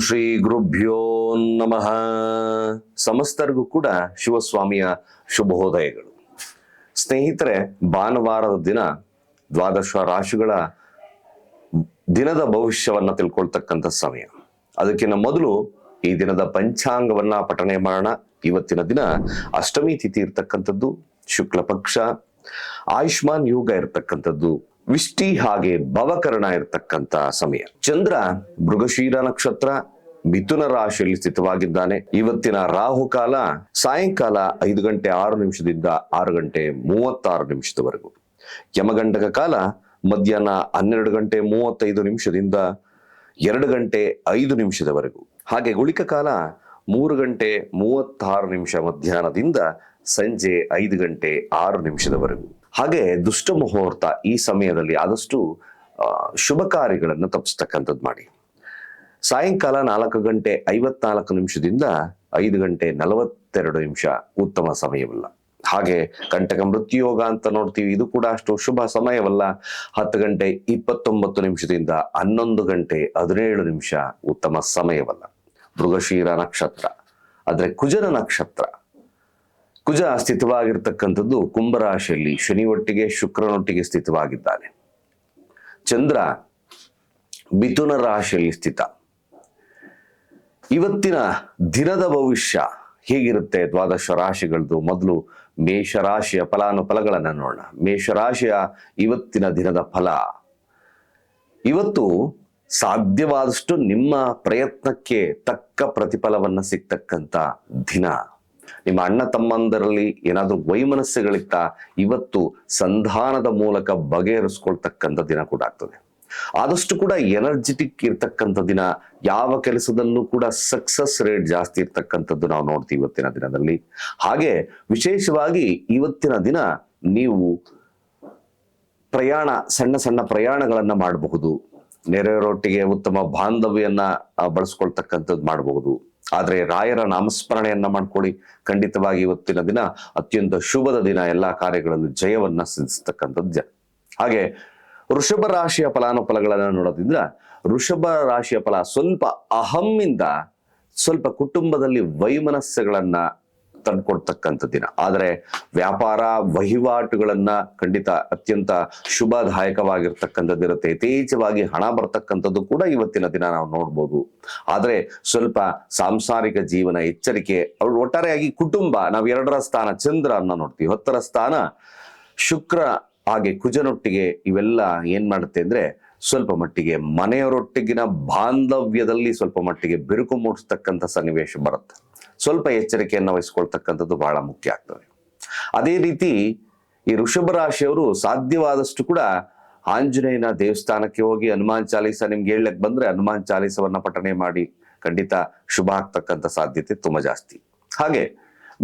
ಶ್ರೀ ಗುರುಭ್ಯೋ ನಮಃ. ಸಮಸ್ತರಿಗೂ ಕೂಡ ಶಿವಸ್ವಾಮಿಯ ಶುಭೋದಯಗಳು. ಸ್ನೇಹಿತರೆ, ಭಾನುವಾರದ ದಿನ ದ್ವಾದಶ ರಾಶಿಗಳ ದಿನದ ಭವಿಷ್ಯವನ್ನ ತಿಳ್ಕೊಳ್ತಕ್ಕಂಥ ಸಮಯ. ಅದಕ್ಕಿಂತ ಮೊದಲು ಈ ದಿನದ ಪಂಚಾಂಗವನ್ನ ಪಠಣೆ ಮಾಡೋಣ. ಇವತ್ತಿನ ದಿನ ಅಷ್ಟಮಿ ತಿಥಿ ಇರ್ತಕ್ಕಂಥದ್ದು, ಶುಕ್ಲ ಪಕ್ಷ, ಆಯುಷ್ಮಾನ್ ಯೋಗ ಇರ್ತಕ್ಕಂಥದ್ದು ವಿಷ್ಟಿ ಹಾಗೆ ಭವಕರಣ ಇರತಕ್ಕಂತ ಸಮಯ. ಚಂದ್ರ ಮೃಗಶೀರ ನಕ್ಷತ್ರ ಮಿಥುನ ರಾಶಿಯಲ್ಲಿ ಸ್ಥಿತವಾಗಿದ್ದಾನೆ. ಇವತ್ತಿನ ರಾಹು ಕಾಲ ಸಾಯಂಕಾಲ ಐದು ಗಂಟೆ ಆರು ನಿಮಿಷದಿಂದ ಆರು ಗಂಟೆ ಮೂವತ್ತಾರು ನಿಮಿಷದವರೆಗೂ. ಯಮಗಂಡಕ ಕಾಲ ಮಧ್ಯಾಹ್ನ ಹನ್ನೆರಡು ಗಂಟೆ ಮೂವತ್ತೈದು ನಿಮಿಷದಿಂದ ಎರಡು ಗಂಟೆ ಐದು ನಿಮಿಷದವರೆಗೂ. ಹಾಗೆ ಗುಳಿಕ ಕಾಲ ಮೂರು ಗಂಟೆ ಮೂವತ್ತಾರು ನಿಮಿಷ ಮಧ್ಯಾಹ್ನದಿಂದ ಸಂಜೆ ಐದು ಗಂಟೆ ಆರು ನಿಮಿಷದವರೆಗೂ. ಹಾಗೆ ದುಷ್ಟ ಮುಹೂರ್ತ ಈ ಸಮಯದಲ್ಲಿ ಆದಷ್ಟು ಶುಭ ಕಾರ್ಯಗಳನ್ನು ತಪ್ಪಿಸ್ತಕ್ಕಂಥದ್ದು ಮಾಡಿ. ಸಾಯಂಕಾಲ ನಾಲ್ಕು ಗಂಟೆ ಐವತ್ನಾಲ್ಕು ನಿಮಿಷದಿಂದ ಐದು ಗಂಟೆ ನಲವತ್ತೆರಡು ನಿಮಿಷ ಉತ್ತಮ ಸಮಯವಲ್ಲ. ಹಾಗೆ ಕಂಟಕ ಮೃತ್ಯುಯೋಗ ಅಂತ ನೋಡ್ತೀವಿ, ಇದು ಕೂಡ ಅಷ್ಟು ಶುಭ ಸಮಯವಲ್ಲ. ಹತ್ತು ಗಂಟೆ ಇಪ್ಪತ್ತೊಂಬತ್ತು ನಿಮಿಷದಿಂದ ಹನ್ನೊಂದು ಗಂಟೆ ಹದಿನೇಳು ನಿಮಿಷ ಉತ್ತಮ ಸಮಯವಲ್ಲ. ಮೃಗಶೀರ ನಕ್ಷತ್ರ, ಆದ್ರೆ ಕುಜನ ನಕ್ಷತ್ರ. ಕುಜ ಸ್ಥಿತವಾಗಿರ್ತಕ್ಕಂಥದ್ದು ಕುಂಭರಾಶಿಯಲ್ಲಿ ಶನಿ ಒಟ್ಟಿಗೆ ಶುಕ್ರನೊಟ್ಟಿಗೆ ಸ್ಥಿತವಾಗಿದ್ದಾನೆ. ಚಂದ್ರ ಮಿಥುನ ರಾಶಿಯಲ್ಲಿ ಸ್ಥಿತ. ಇವತ್ತಿನ ದಿನದ ಭವಿಷ್ಯ ಹೇಗಿರುತ್ತೆ? ದ್ವಾದಶ ರಾಶಿಗಳದ್ದು ಮೊದಲು ಮೇಷರಾಶಿಯ ಫಲಾನುಫಲಗಳನ್ನು ನೋಡೋಣ. ಮೇಷರಾಶಿಯ ಇವತ್ತಿನ ದಿನದ ಫಲ. ಇವತ್ತು ಸಾಧ್ಯವಾದಷ್ಟು ನಿಮ್ಮ ಪ್ರಯತ್ನಕ್ಕೆ ತಕ್ಕ ಪ್ರತಿಫಲವನ್ನು ಸಿಗ್ತಕ್ಕಂಥ ದಿನ. ನಿಮ್ಮ ಅಣ್ಣ ತಮ್ಮಂದರಲ್ಲಿ ಏನಾದ್ರೂ ವೈಮನಸ್ಸುಗಳಿತ್ತಾ ಇವತ್ತು ಸಂಧಾನದ ಮೂಲಕ ಬಗೆಹರಿಸ್ಕೊಳ್ತಕ್ಕಂಥ ದಿನ ಕೂಡ ಆಗ್ತದೆ. ಆದಷ್ಟು ಕೂಡ ಎನರ್ಜೆಟಿಕ್ ಇರ್ತಕ್ಕಂಥ ದಿನ, ಯಾವ ಕೆಲಸದಲ್ಲೂ ಕೂಡ ಸಕ್ಸಸ್ ರೇಟ್ ಜಾಸ್ತಿ ಇರ್ತಕ್ಕಂಥದ್ದು ನಾವು ನೋಡ್ತೀವಿ ಇವತ್ತಿನ ದಿನದಲ್ಲಿ. ಹಾಗೆ ವಿಶೇಷವಾಗಿ ಇವತ್ತಿನ ದಿನ ನೀವು ಪ್ರಯಾಣ, ಸಣ್ಣ ಸಣ್ಣ ಪ್ರಯಾಣಗಳನ್ನ ಮಾಡಬಹುದು. ನೆರೆಯವರೊಟ್ಟಿಗೆ ಉತ್ತಮ ಬಾಂಧವ್ಯನ್ನ ಬಳಸ್ಕೊಳ್ತಕ್ಕಂಥದ್ದು ಮಾಡಬಹುದು. ಆದ್ರೆ ರಾಯರ ನಾಮಸ್ಮರಣೆಯನ್ನ ಮಾಡ್ಕೊಳ್ಳಿ. ಖಂಡಿತವಾಗಿ ಇವತ್ತಿನ ದಿನ ಅತ್ಯಂತ ಶುಭದ ದಿನ. ಎಲ್ಲಾ ಕಾರ್ಯಗಳಲ್ಲೂ ಜಯವನ್ನ ಸಿದ್ಧಿಸ್ತಕ್ಕಂಥದ್ದು ಹಾಗೆ ವೃಷಭ ರಾಶಿಯ ಫಲಾನುಫಲಗಳನ್ನ ನೋಡೋದ್ರಿಂದ ವೃಷಭ ರಾಶಿಯ ಫಲ ಸ್ವಲ್ಪ ಅಹಮ್ಮಿಂದ ಸ್ವಲ್ಪ ಕುಟುಂಬದಲ್ಲಿ ವೈಮನಸ್ಸುಗಳನ್ನ ತಂದ್ಕೊಡ್ತಕ್ಕಂಥ ದಿನ. ಆದರೆ ವ್ಯಾಪಾರ ವಹಿವಾಟುಗಳನ್ನ ಖಂಡಿತ ಅತ್ಯಂತ ಶುಭದಾಯಕವಾಗಿರ್ತಕ್ಕಂಥದ್ದು ಇರುತ್ತೆ ಯಥೇಚ್ಛವಾಗಿ ಹಣ ಬರ್ತಕ್ಕಂಥದ್ದು ಕೂಡ ಇವತ್ತಿನ ದಿನ ನಾವು ನೋಡ್ಬೋದು. ಆದ್ರೆ ಸ್ವಲ್ಪ ಸಾಂಸಾರಿಕ ಜೀವನ, ಎಚ್ಚರಿಕೆ, ಅವ್ರು ಒಟ್ಟಾರೆಯಾಗಿ ಕುಟುಂಬ, ನಾವು ಎರಡರ ಸ್ಥಾನ, ಚಂದ್ರ ಅನ್ನ ನೋಡ್ತೀವಿ. ಹತ್ತರ ಸ್ಥಾನ, ಶುಕ್ರ ಹಾಗೆ ಕುಜನೊಟ್ಟಿಗೆ ಇವೆಲ್ಲ ಏನ್ ಮಾಡುತ್ತೆ ಅಂದ್ರೆ ಸ್ವಲ್ಪ ಮಟ್ಟಿಗೆ ಮನೆಯವರೊಟ್ಟಿಗಿನ ಬಾಂಧವ್ಯದಲ್ಲಿ ಸ್ವಲ್ಪ ಮಟ್ಟಿಗೆ ಬಿರುಕು ಮೂಡಿಸ್ತಕ್ಕಂಥ ಸನ್ನಿವೇಶ ಬರುತ್ತೆ. ಸ್ವಲ್ಪ ಎಚ್ಚರಿಕೆಯನ್ನು ವಹಿಸ್ಕೊಳ್ತಕ್ಕಂಥದ್ದು ಬಹಳ ಮುಖ್ಯ ಆಗ್ತದೆ. ಅದೇ ರೀತಿ ಈ ಋಷಭ ರಾಶಿಯವರು ಸಾಧ್ಯವಾದಷ್ಟು ಕೂಡ ಆಂಜನೇಯನ ದೇವಸ್ಥಾನಕ್ಕೆ ಹೋಗಿ ಹನುಮಾನ್ ಚಾಲೀಸ ನಿಮ್ಗೆ ಹೇಳಕ್ ಬಂದ್ರೆ ಹನುಮಾನ್ ಚಾಲೀಸವನ್ನ ಪಠಣೆ ಮಾಡಿ ಖಂಡಿತ ಶುಭ ಆಗ್ತಕ್ಕಂಥ ಸಾಧ್ಯತೆ ತುಂಬಾ ಜಾಸ್ತಿ. ಹಾಗೆ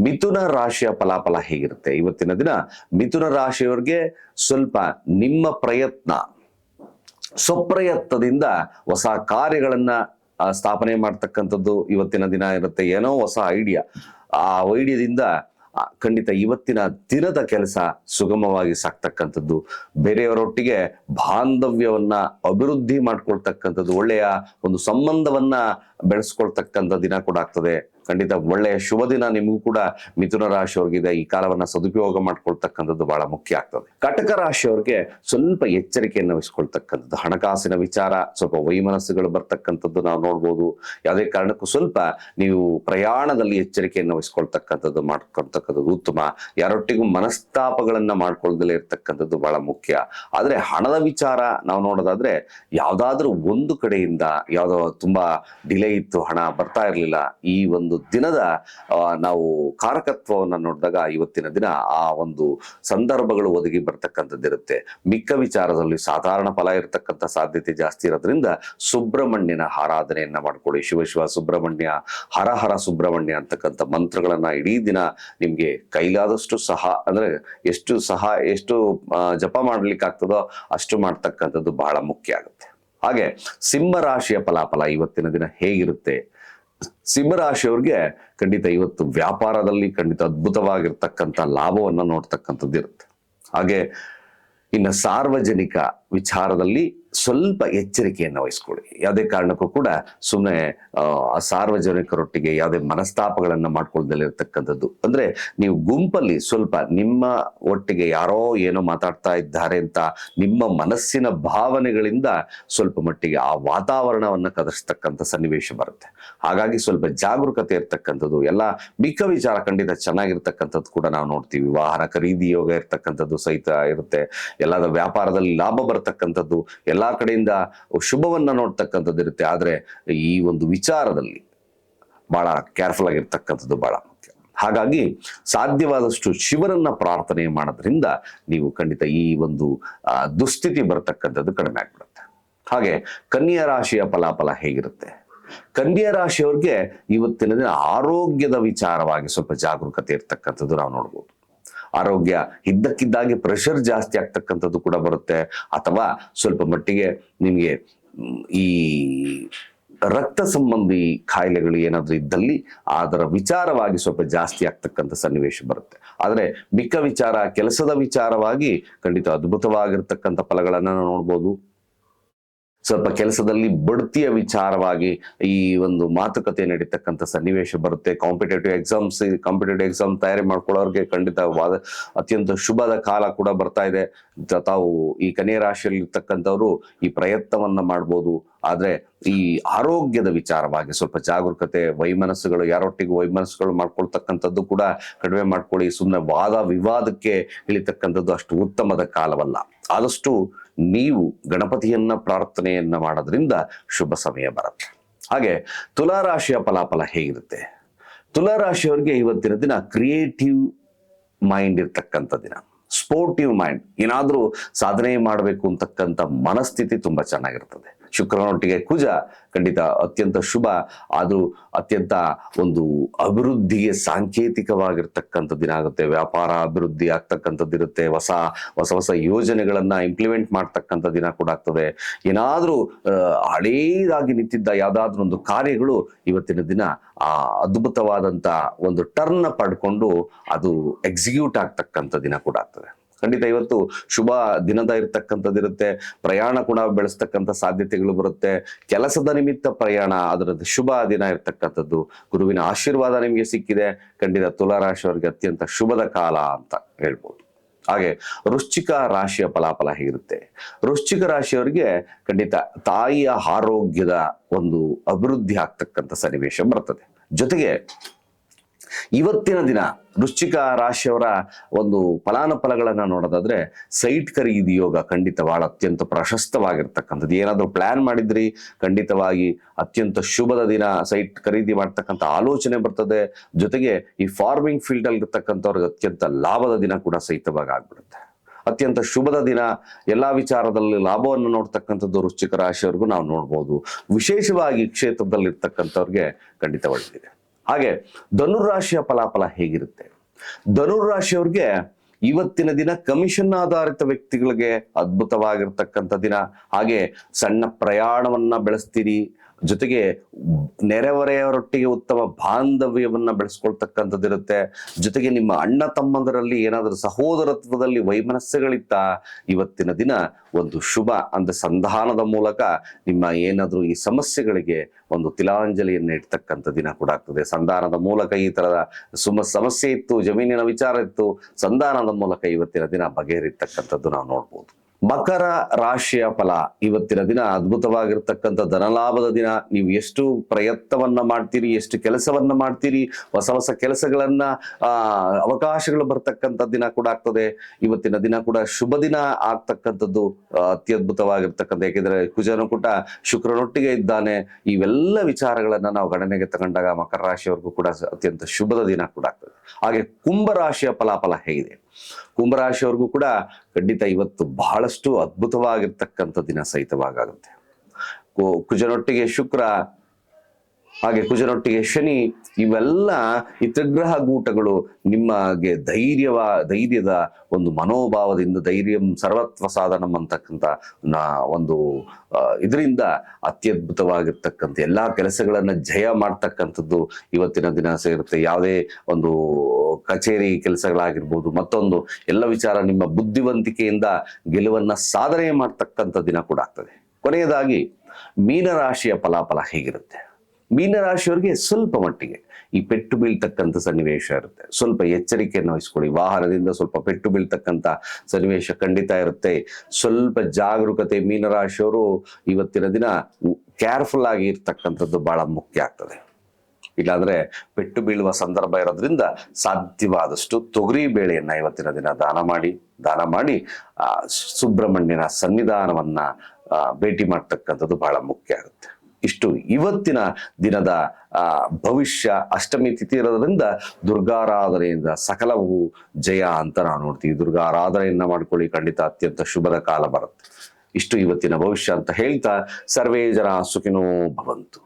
ಮಿಥುನ ರಾಶಿಯ ಫಲಾಫಲ ಹೇಗಿರುತ್ತೆ? ಇವತ್ತಿನ ದಿನ ಮಿಥುನ ರಾಶಿಯವರಿಗೆ ಸ್ವಲ್ಪ ನಿಮ್ಮ ಪ್ರಯತ್ನ, ಸ್ವಪ್ರಯತ್ನದಿಂದ ಹೊಸ ಕಾರ್ಯಗಳನ್ನ ಸ್ಥಾಪನೆ ಮಾಡ್ತಕ್ಕಂಥದ್ದು ಇವತ್ತಿನ ದಿನ ಇರುತ್ತೆ. ಏನೋ ಹೊಸ ಐಡಿಯಾ ಆ ಐಡಿಯಾದಿಂದ ಖಂಡಿತ ಇವತ್ತಿನ ದಿನದ ಕೆಲಸ ಸುಗಮವಾಗಿ ಸಾಕ್ತಕ್ಕಂಥದ್ದು. ಬೇರೆಯವರೊಟ್ಟಿಗೆ ಬಾಂಧವ್ಯವನ್ನ ಅಭಿವೃದ್ಧಿ ಮಾಡ್ಕೊಳ್ತಕ್ಕಂಥದ್ದು ಒಳ್ಳೆಯ ಒಂದು ಸಂಬಂಧವನ್ನ ಬೆಳೆಸ್ಕೊಳ್ತಕ್ಕಂಥ ದಿನ ಕೂಡ ಆಗ್ತದೆ. ಖಂಡಿತ ಒಳ್ಳೆಯ ಶುಭ ದಿನ ನಿಮಗೂ ಕೂಡ ಮಿಥುನ ರಾಶಿಯವ್ರಿಗಿದೆ. ಈ ಕಾಲವನ್ನ ಸದುಪಯೋಗ ಮಾಡ್ಕೊಳ್ತಕ್ಕಂಥದ್ದು ಬಹಳ ಮುಖ್ಯ ಆಗ್ತದೆ. ಕಟಕ ರಾಶಿಯವ್ರಿಗೆ ಸ್ವಲ್ಪ ಎಚ್ಚರಿಕೆಯನ್ನು ವಹಿಸ್ಕೊಳ್ತಕ್ಕಂಥದ್ದು, ಹಣಕಾಸಿನ ವಿಚಾರ, ಸ್ವಲ್ಪ ವೈಮನಸ್ಸುಗಳು ಬರ್ತಕ್ಕಂಥದ್ದು ನಾವು ನೋಡ್ಬೋದು. ಯಾವುದೇ ಕಾರಣಕ್ಕೂ ಸ್ವಲ್ಪ ನೀವು ಪ್ರಯಾಣದಲ್ಲಿ ಎಚ್ಚರಿಕೆಯನ್ನು ವಹಿಸ್ಕೊಳ್ತಕ್ಕಂಥದ್ದು ಮಾಡ್ಕೊಳ್ತಕ್ಕಂಥದ್ದು ಉತ್ತಮ. ಯಾರೊಟ್ಟಿಗೂ ಮನಸ್ತಾಪಗಳನ್ನ ಮಾಡ್ಕೊಳ್ದಲೇ ಇರ್ತಕ್ಕಂಥದ್ದು ಬಹಳ ಮುಖ್ಯ. ಆದ್ರೆ ಹಣದ ವಿಚಾರ ನಾವು ನೋಡೋದಾದ್ರೆ, ಯಾವ್ದಾದ್ರೂ ಒಂದು ಕಡೆಯಿಂದ ಯಾವ್ದೋ ತುಂಬಾ ಡಿಲೇ ಇತ್ತು, ಹಣ ಬರ್ತಾ ಇರಲಿಲ್ಲ. ಈ ಒಂದು ದಿನದ ನಾವು ಕಾರಕತ್ವವನ್ನ ನೋಡಿದಾಗ ಇವತ್ತಿನ ದಿನ ಆ ಒಂದು ಸಂದರ್ಭಗಳು ಒದಗಿ ಬರ್ತಕ್ಕಂಥದ್ದಿರುತ್ತೆ ಮಿಕ್ಕ ವಿಚಾರದಲ್ಲಿ ಸಾಧಾರಣ ಫಲ ಇರತಕ್ಕಂಥ ಸಾಧ್ಯತೆ ಜಾಸ್ತಿ ಇರೋದ್ರಿಂದ ಸುಬ್ರಹ್ಮಣ್ಯನ ಆರಾಧನೆಯನ್ನ ಮಾಡ್ಕೊಳ್ಳಿ. ಶಿವಶಿವ ಶಿವ ಸುಬ್ರಹ್ಮಣ್ಯ, ಹರ ಹರ ಸುಬ್ರಹ್ಮಣ್ಯ ಅಂತಕ್ಕಂಥ ಮಂತ್ರಗಳನ್ನ ಇಡೀ ದಿನ ನಿಮ್ಗೆ ಕೈಲಾದಷ್ಟು ಸಹ, ಅಂದ್ರೆ ಎಷ್ಟು ಸಹ, ಎಷ್ಟು ಜಪ ಮಾಡ್ಲಿಕ್ಕೆ ಆಗ್ತದೋ ಅಷ್ಟು ಮಾಡ್ತಕ್ಕಂಥದ್ದು ಬಹಳ ಮುಖ್ಯ ಆಗುತ್ತೆ. ಹಾಗೆ ಸಿಂಹರಾಶಿಯ ಫಲಾಫಲ ಇವತ್ತಿನ ದಿನ ಹೇಗಿರುತ್ತೆ? ಸಿಂಹರಾಶಿಯವ್ರಿಗೆ ಖಂಡಿತ ಇವತ್ತು ವ್ಯಾಪಾರದಲ್ಲಿ ಖಂಡಿತ ಅದ್ಭುತವಾಗಿರ್ತಕ್ಕಂಥ ಲಾಭವನ್ನು ನೋಡ್ತಕ್ಕಂಥದ್ದು ಇರುತ್ತೆ ಹಾಗೆ ಇನ್ನು ಸಾರ್ವಜನಿಕ ವಿಚಾರದಲ್ಲಿ ಸ್ವಲ್ಪ ಎಚ್ಚರಿಕೆಯನ್ನು ವಹಿಸ್ಕೊಳ್ಳಿ. ಯಾವುದೇ ಕಾರಣಕ್ಕೂ ಕೂಡ ಸುಮ್ಮನೆ ಸಾರ್ವಜನಿಕರೊಟ್ಟಿಗೆ ಯಾವುದೇ ಮನಸ್ತಾಪಗಳನ್ನು ಮಾಡ್ಕೊಳ್ದಲ್ಲಿರ್ತಕ್ಕಂಥದ್ದು. ಅಂದ್ರೆ ನೀವು ಗುಂಪಲ್ಲಿ ಸ್ವಲ್ಪ ನಿಮ್ಮ ಒಟ್ಟಿಗೆ ಯಾರೋ ಏನೋ ಮಾತಾಡ್ತಾ ಇದ್ದಾರೆ ಅಂತ ನಿಮ್ಮ ಮನಸ್ಸಿನ ಭಾವನೆಗಳಿಂದ ಸ್ವಲ್ಪ ಮಟ್ಟಿಗೆ ಆ ವಾತಾವರಣವನ್ನ ಕದರ್ಸ್ತಕ್ಕಂಥ ಸನ್ನಿವೇಶ ಬರುತ್ತೆ. ಹಾಗಾಗಿ ಸ್ವಲ್ಪ ಜಾಗರೂಕತೆ ಇರ್ತಕ್ಕಂಥದ್ದು, ಎಲ್ಲ ಮಿಕ್ಕ ವಿಚಾರ ಖಂಡಿತ ಚೆನ್ನಾಗಿರ್ತಕ್ಕಂಥದ್ದು ಕೂಡ ನಾವು ನೋಡ್ತೀವಿ. ವಾಹನ ಖರೀದಿ ಯೋಗ ಇರ್ತಕ್ಕಂಥದ್ದು ಸಹಿತ ಇರುತ್ತೆ. ಎಲ್ಲದ ವ್ಯಾಪಾರದಲ್ಲಿ ಲಾಭ ಬರ್ತಕ್ಕಂಥದ್ದು, ಎಲ್ಲಾ ಕಡೆಯಿಂದ ಶುಭವನ್ನ ನೋಡ್ತಕ್ಕಂಥದ್ದು ಇರುತ್ತೆ. ಆದ್ರೆ ಈ ಒಂದು ವಿಚಾರದಲ್ಲಿ ಬಹಳ ಕೇರ್ಫುಲ್ ಆಗಿರ್ತಕ್ಕಂಥದ್ದು ಬಹಳ ಮುಖ್ಯ. ಹಾಗಾಗಿ ಸಾಧ್ಯವಾದಷ್ಟು ಶಿವರನ್ನ ಪ್ರಾರ್ಥನೆ ಮಾಡೋದ್ರಿಂದ ನೀವು ಖಂಡಿತ ಈ ಒಂದು ದುಸ್ಥಿತಿ ಬರತಕ್ಕಂಥದ್ದು ಕಡಿಮೆ ಆಗ್ಬಿಡುತ್ತೆ. ಹಾಗೆ ಕನ್ಯಾ ರಾಶಿಯ ಫಲಾಫಲ ಹೇಗಿರುತ್ತೆ? ಕನ್ಯಾ ರಾಶಿಯವ್ರಿಗೆ ಇವತ್ತಿನ ದಿನ ಆರೋಗ್ಯದ ವಿಚಾರವಾಗಿ ಸ್ವಲ್ಪ ಜಾಗರೂಕತೆ ಇರ್ತಕ್ಕಂಥದ್ದು ನಾವು ನೋಡ್ಬೋದು. ಆರೋಗ್ಯ ಇದ್ದಕ್ಕಿದ್ದಾಗೆ ಪ್ರೆಷರ್ ಜಾಸ್ತಿ ಆಗ್ತಕ್ಕಂಥದ್ದು ಕೂಡ ಬರುತ್ತೆ. ಅಥವಾ ಸ್ವಲ್ಪ ಮಟ್ಟಿಗೆ ನಿಮಗೆ ಈ ರಕ್ತ ಸಂಬಂಧಿ ಕಾಯಿಲೆಗಳು ಏನಾದರೂ ಇದ್ದಲ್ಲಿ ಅದರ ವಿಚಾರವಾಗಿ ಸ್ವಲ್ಪ ಜಾಸ್ತಿ ಆಗ್ತಕ್ಕಂಥ ಸನ್ನಿವೇಶ ಬರುತ್ತೆ. ಆದರೆ ಮಿಕ್ಕ ವಿಚಾರ, ಕೆಲಸದ ವಿಚಾರವಾಗಿ ಖಂಡಿತ ಅದ್ಭುತವಾಗಿರ್ತಕ್ಕಂಥ ಫಲಗಳನ್ನು ನೋಡ್ಬೋದು. ಸ್ವಲ್ಪ ಕೆಲಸದಲ್ಲಿ ಬಡ್ತಿಯ ವಿಚಾರವಾಗಿ ಈ ಒಂದು ಮಾತುಕತೆ ನಡೀತಕ್ಕಂಥ ಸನ್ನಿವೇಶ ಬರುತ್ತೆ. ಕಾಂಪಿಟೇಟಿವ್ ಎಕ್ಸಾಮ್ಸ್ ಕಾಂಪಿಟೇಟಿವ್ ಎಕ್ಸಾಮ್ ತಯಾರಿ ಮಾಡ್ಕೊಳ್ಳೋರಿಗೆ ಖಂಡಿತ ವಾದ, ಅತ್ಯಂತ ಶುಭದ ಕಾಲ ಕೂಡ ಬರ್ತಾ ಇದೆ. ತಾವು ಈ ಕನ್ಯಾ ರಾಶಿಯಲ್ಲಿ ಇರ್ತಕ್ಕಂಥವ್ರು ಈ ಪ್ರಯತ್ನವನ್ನ ಮಾಡ್ಬೋದು. ಆದ್ರೆ ಈ ಆರೋಗ್ಯದ ವಿಚಾರವಾಗಿ ಸ್ವಲ್ಪ ಜಾಗರೂಕತೆ, ವೈಮನಸ್ಸುಗಳು, ಯಾರೊಟ್ಟಿಗೆ ವೈಮನಸ್ಸುಗಳು ಮಾಡ್ಕೊಳ್ತಕ್ಕಂಥದ್ದು ಕೂಡ ಕಡಿಮೆ ಮಾಡ್ಕೊಳ್ಳಿ. ಸುಮ್ಮನೆ ವಾದ ವಿವಾದಕ್ಕೆ ಇಳಿತಕ್ಕಂಥದ್ದು ಅಷ್ಟು ಉತ್ತಮದ ಕಾಲವಲ್ಲ. ಆದಷ್ಟು ನೀವು ಗಣಪತಿಯನ್ನ ಪ್ರಾರ್ಥನೆಯನ್ನ ಮಾಡೋದ್ರಿಂದ ಶುಭ ಸಮಯ ಬರುತ್ತೆ. ಹಾಗೆ ತುಲಾರಾಶಿಯ ಫಲಾಫಲ ಹೇಗಿರುತ್ತೆ? ತುಲಾರಾಶಿಯವರಿಗೆ ಇವತ್ತಿನ ದಿನ ಕ್ರಿಯೇಟಿವ್ ಮೈಂಡ್ ಇರ್ತಕ್ಕಂಥ ದಿನ. ಸ್ಪೋರ್ಟಿವ್ ಮೈಂಡ್ ಏನಾದ್ರೂ ಸಾಧನೆ ಮಾಡಬೇಕು ಅಂತಕ್ಕಂಥ ಮನಸ್ಥಿತಿ ತುಂಬಾ ಚೆನ್ನಾಗಿರ್ತದೆ. ಶುಕ್ರನೊಟ್ಟಿಗೆ ಕುಜ ಖಂಡಿತ ಅತ್ಯಂತ ಶುಭ. ಆದರೂ ಅತ್ಯಂತ ಒಂದು ಅಭಿವೃದ್ಧಿಗೆ ಸಾಂಕೇತಿಕವಾಗಿರ್ತಕ್ಕಂಥ ದಿನ ಆಗುತ್ತೆ. ವ್ಯಾಪಾರ ಅಭಿವೃದ್ಧಿ ಆಗ್ತಕ್ಕಂಥದ್ದು ಇರುತ್ತೆ. ಹೊಸ ಹೊಸ ಹೊಸ ಯೋಜನೆಗಳನ್ನ ಇಂಪ್ಲಿಮೆಂಟ್ ಮಾಡ್ತಕ್ಕಂಥ ದಿನ ಕೂಡ ಆಗ್ತದೆ. ಏನಾದ್ರೂ ಹಳೇದಾಗಿ ನಿಂತಿದ್ದ ಯಾವುದಾದ್ರೂ ಒಂದು ಕಾರ್ಯಗಳು ಇವತ್ತಿನ ದಿನ ಆ ಅದ್ಭುತವಾದಂಥ ಒಂದು ಟರ್ನ್ ಪಡ್ಕೊಂಡು ಅದು ಎಕ್ಸಿಕ್ಯೂಟ್ ಆಗ್ತಕ್ಕಂಥ ದಿನ ಕೂಡ ಆಗ್ತದೆ. ಖಂಡಿತ ಇವತ್ತು ಶುಭ ದಿನದ ಇರ್ತಕ್ಕಂಥದ್ದು ಇರುತ್ತೆ. ಪ್ರಯಾಣ ಕೂಡ ಬೆಳೆಸ್ತಕ್ಕಂಥ ಸಾಧ್ಯತೆಗಳು ಬರುತ್ತೆ. ಕೆಲಸದ ನಿಮಿತ್ತ ಪ್ರಯಾಣ, ಅದರದ್ದು ಶುಭ ದಿನ ಇರ್ತಕ್ಕಂಥದ್ದು. ಗುರುವಿನ ಆಶೀರ್ವಾದ ನಿಮಗೆ ಸಿಕ್ಕಿದೆ. ಖಂಡಿತ ತುಲಾರಾಶಿಯವರಿಗೆ ಅತ್ಯಂತ ಶುಭದ ಕಾಲ ಅಂತ ಹೇಳ್ಬೋದು. ಹಾಗೆ ವೃಶ್ಚಿಕ ರಾಶಿಯ ಫಲಾಫಲ ಹೇಗಿರುತ್ತೆ? ವೃಶ್ಚಿಕ ರಾಶಿಯವರಿಗೆ ಖಂಡಿತ ತಾಯಿಯ ಆರೋಗ್ಯದ ಒಂದು ಅಭಿವೃದ್ಧಿ ಆಗ್ತಕ್ಕಂಥ ಸನ್ನಿವೇಶ ಬರ್ತದೆ. ಜೊತೆಗೆ ಇವತ್ತಿನ ದಿನ ವೃಶ್ಚಿಕ ರಾಶಿಯವರ ಒಂದು ಫಲಾನುಫಲಗಳನ್ನ ನೋಡೋದಾದ್ರೆ ಸೈಟ್ ಖರೀದಿ ಯೋಗ ಖಂಡಿತ ಬಹಳ ಅತ್ಯಂತ ಪ್ರಶಸ್ತವಾಗಿರ್ತಕ್ಕಂಥದ್ದು. ಏನಾದರೂ ಪ್ಲಾನ್ ಮಾಡಿದ್ರಿ? ಖಂಡಿತವಾಗಿ ಅತ್ಯಂತ ಶುಭದ ದಿನ ಸೈಟ್ ಖರೀದಿ ಮಾಡ್ತಕ್ಕಂಥ ಆಲೋಚನೆ ಬರ್ತದೆ. ಜೊತೆಗೆ ಈ ಫಾರ್ಮಿಂಗ್ ಫೀಲ್ಡ್ ಅಲ್ಲಿ ಇರ್ತಕ್ಕಂಥವ್ರಿಗೆ ಅತ್ಯಂತ ಲಾಭದ ದಿನ ಕೂಡ ಸಹಿತವಾಗಿ ಆಗ್ಬಿಡುತ್ತೆ. ಅತ್ಯಂತ ಶುಭದ ದಿನ, ಎಲ್ಲಾ ವಿಚಾರದಲ್ಲಿ ಲಾಭವನ್ನು ನೋಡ್ತಕ್ಕಂಥದ್ದು ವೃಶ್ಚಿಕ ರಾಶಿಯವರೆಗೂ ನಾವು ನೋಡ್ಬೋದು. ವಿಶೇಷವಾಗಿ ಕ್ಷೇತ್ರದಲ್ಲಿರ್ತಕ್ಕಂಥವ್ರಿಗೆ ಖಂಡಿತ ಒಳ್ಳೆದಿದೆ ಹಾಗೆ ಧನುರಾಶಿಯ ಫಲಾಫಲ ಹೇಗಿರುತ್ತೆ? ಧನುರಾಶಿಯವ್ರಿಗೆ ಇವತ್ತಿನ ದಿನ ಕಮಿಷನ್ ಆಧಾರಿತ ವ್ಯಕ್ತಿಗಳಿಗೆ ಅದ್ಭುತವಾಗಿರ್ತಕ್ಕಂಥ ದಿನ. ಹಾಗೆ ಸಣ್ಣ ಪ್ರಯಾಣವನ್ನ ಬೆಳೆಸ್ತೀರಿ ಜೊತೆಗೆ ನೆರೆಹೊರೆಯವರೊಟ್ಟಿಗೆ ಉತ್ತಮ ಬಾಂಧವ್ಯವನ್ನ ಬೆಳೆಸ್ಕೊಳ್ತಕ್ಕಂಥದ್ದಿರುತ್ತೆ ಜೊತೆಗೆ ನಿಮ್ಮ ಅಣ್ಣ ತಮ್ಮಂದರಲ್ಲಿ ಏನಾದರೂ ಸಹೋದರತ್ವದಲ್ಲಿ ವೈಮನಸ್ಸುಗಳಿತ್ತ ಇವತ್ತಿನ ದಿನ ಒಂದು ಶುಭ ಅಂದ್ರೆ ಸಂಧಾನದ ಮೂಲಕ ನಿಮ್ಮ ಏನಾದರೂ ಈ ಸಮಸ್ಯೆಗಳಿಗೆ ಒಂದು ತಿಲಾಂಜಲಿಯನ್ನು ಇಡ್ತಕ್ಕಂಥ ದಿನ ಕೂಡ ಆಗ್ತದೆ. ಸಂಧಾನದ ಮೂಲಕ ಈ ತರದ ಸುಮ ಸಮಸ್ಯೆ ಇತ್ತು, ಜಮೀನಿನ ವಿಚಾರ ಇತ್ತು, ಸಂಧಾನದ ಮೂಲಕ ಇವತ್ತಿನ ದಿನ ಬಗೆಹರಿತಕ್ಕಂಥದ್ದು ನಾವು ನೋಡ್ಬೋದು. ಮಕರ ರಾಶಿಯ ಫಲ. ಇವತ್ತಿನ ದಿನ ಅದ್ಭುತವಾಗಿರ್ತಕ್ಕಂಥ ಧನಲಾಭದ ದಿನ. ನೀವು ಎಷ್ಟು ಪ್ರಯತ್ನವನ್ನ ಮಾಡ್ತೀರಿ, ಎಷ್ಟು ಕೆಲಸವನ್ನ ಮಾಡ್ತೀರಿ, ಹೊಸ ಹೊಸ ಕೆಲಸಗಳನ್ನ ಅವಕಾಶಗಳು ಬರ್ತಕ್ಕಂಥ ದಿನ ಕೂಡ ಆಗ್ತದೆ. ಇವತ್ತಿನ ದಿನ ಕೂಡ ಶುಭ ದಿನ ಆಗ್ತಕ್ಕಂಥದ್ದು ಅತ್ಯದ್ಭುತವಾಗಿರ್ತಕ್ಕಂಥ. ಯಾಕೆಂದ್ರೆ ಕುಜನು ಕೂಡ ಶುಕ್ರನೊಟ್ಟಿಗೆ ಇದ್ದಾನೆ. ಇವೆಲ್ಲ ವಿಚಾರಗಳನ್ನ ನಾವು ಗಣನೆಗೆ ತಗೊಂಡಾಗ ಮಕರ ರಾಶಿಯವರೆಗೂ ಕೂಡ ಅತ್ಯಂತ ಶುಭದ ದಿನ ಕೂಡ ಆಗ್ತದೆ. ಹಾಗೆ ಕುಂಭ ರಾಶಿಯ ಫಲಾಫಲ ಹೇಗಿದೆ. ಕುಂಭರಾಶಿಯವ್ರಿಗೂ ಕೂಡ ಖಂಡಿತ ಇವತ್ತು ಬಹಳಷ್ಟು ಅದ್ಭುತವಾಗಿರ್ತಕ್ಕಂಥ ದಿನ ಸಹಿತವಾಗುತ್ತೆ. ಕುಜನೊಟ್ಟಿಗೆ ಶುಕ್ರ ಹಾಗೆ ಕುಜರೊಟ್ಟಿಗೆ ಶನಿ, ಇವೆಲ್ಲ ಈ ತ್ರಿಗ್ರಹ ಗೂಟಗಳು ನಿಮಗೆ ಧೈರ್ಯವ, ಧೈರ್ಯದ ಒಂದು ಮನೋಭಾವದಿಂದ ಧೈರ್ಯಂ ಸರ್ವತ್ವ ಸಾಧನಂ ಅಂತಕ್ಕಂಥ ಒಂದು ಇದರಿಂದ ಅತ್ಯದ್ಭುತವಾಗಿರ್ತಕ್ಕಂಥ ಎಲ್ಲಾ ಕೆಲಸಗಳನ್ನ ಜಯ ಮಾಡ್ತಕ್ಕಂಥದ್ದು ಇವತ್ತಿನ ದಿನ ಸೇರುತ್ತೆ. ಯಾವುದೇ ಒಂದು ಕಚೇರಿ ಕೆಲಸಗಳಾಗಿರ್ಬೋದು, ಮತ್ತೊಂದು ಎಲ್ಲ ವಿಚಾರ ನಿಮ್ಮ ಬುದ್ಧಿವಂತಿಕೆಯಿಂದ ಗೆಲುವನ್ನ ಸಾಧನೆ ಮಾಡ್ತಕ್ಕಂಥ ದಿನ ಕೂಡ ಆಗ್ತದೆ. ಕೊನೆಯದಾಗಿ ಮೀನರಾಶಿಯ ಫಲಾಫಲ ಹೇಗಿರುತ್ತೆ? ಮೀನರಾಶಿಯವರಿಗೆ ಸ್ವಲ್ಪ ಮಟ್ಟಿಗೆ ಈ ಪೆಟ್ಟು ಬೀಳ್ತಕ್ಕಂಥ ಸನ್ನಿವೇಶ ಇರುತ್ತೆ. ಸ್ವಲ್ಪ ಎಚ್ಚರಿಕೆಯನ್ನು ವಹಿಸ್ಕೊಳ್ಳಿ. ವಾಹನದಿಂದ ಸ್ವಲ್ಪ ಪೆಟ್ಟು ಬೀಳ್ತಕ್ಕಂಥ ಸನ್ನಿವೇಶ ಖಂಡಿತ ಇರುತ್ತೆ. ಸ್ವಲ್ಪ ಜಾಗರೂಕತೆ ಮೀನರಾಶಿಯವರು ಇವತ್ತಿನ ದಿನ ಕೇರ್ಫುಲ್ ಆಗಿ ಇರ್ತಕ್ಕಂಥದ್ದು ಬಹಳ ಮುಖ್ಯ ಆಗ್ತದೆ. ಇಲ್ಲಾಂದ್ರೆ ಪೆಟ್ಟು ಬೀಳುವ ಸಂದರ್ಭ ಇರೋದ್ರಿಂದ ಸಾಧ್ಯವಾದಷ್ಟು ತೊಗರಿ ಬೇಳೆಯನ್ನ ಇವತ್ತಿನ ದಿನ ದಾನ ಮಾಡಿ ದಾನ ಮಾಡಿ, ಆ ಸುಬ್ರಹ್ಮಣ್ಯನ ಸನ್ನಿಧಾನವನ್ನ ಭೇಟಿ ಮಾಡ್ತಕ್ಕಂಥದ್ದು ಬಹಳ ಮುಖ್ಯ ಆಗುತ್ತೆ. ಇಷ್ಟು ಇವತ್ತಿನ ದಿನದ ಭವಿಷ್ಯ ಅಷ್ಟಮಿ ತಿಥಿ ಇರೋದ್ರಿಂದ ದುರ್ಗಾರಾಧನೆಯಿಂದ ಸಕಲವು ಜಯ ಅಂತ ನಾವು ನೋಡ್ತೀವಿ. ದುರ್ಗಾರಾಧನೆಯನ್ನ ಮಾಡ್ಕೊಳ್ಳಿ, ಖಂಡಿತ ಅತ್ಯಂತ ಶುಭದ ಕಾಲ ಬರುತ್ತೆ. ಇಷ್ಟು ಇವತ್ತಿನ ಭವಿಷ್ಯ ಅಂತ ಹೇಳ್ತಾ ಸರ್ವೇ ಜನ ಸುಖಿನೋ ಭವಂತು.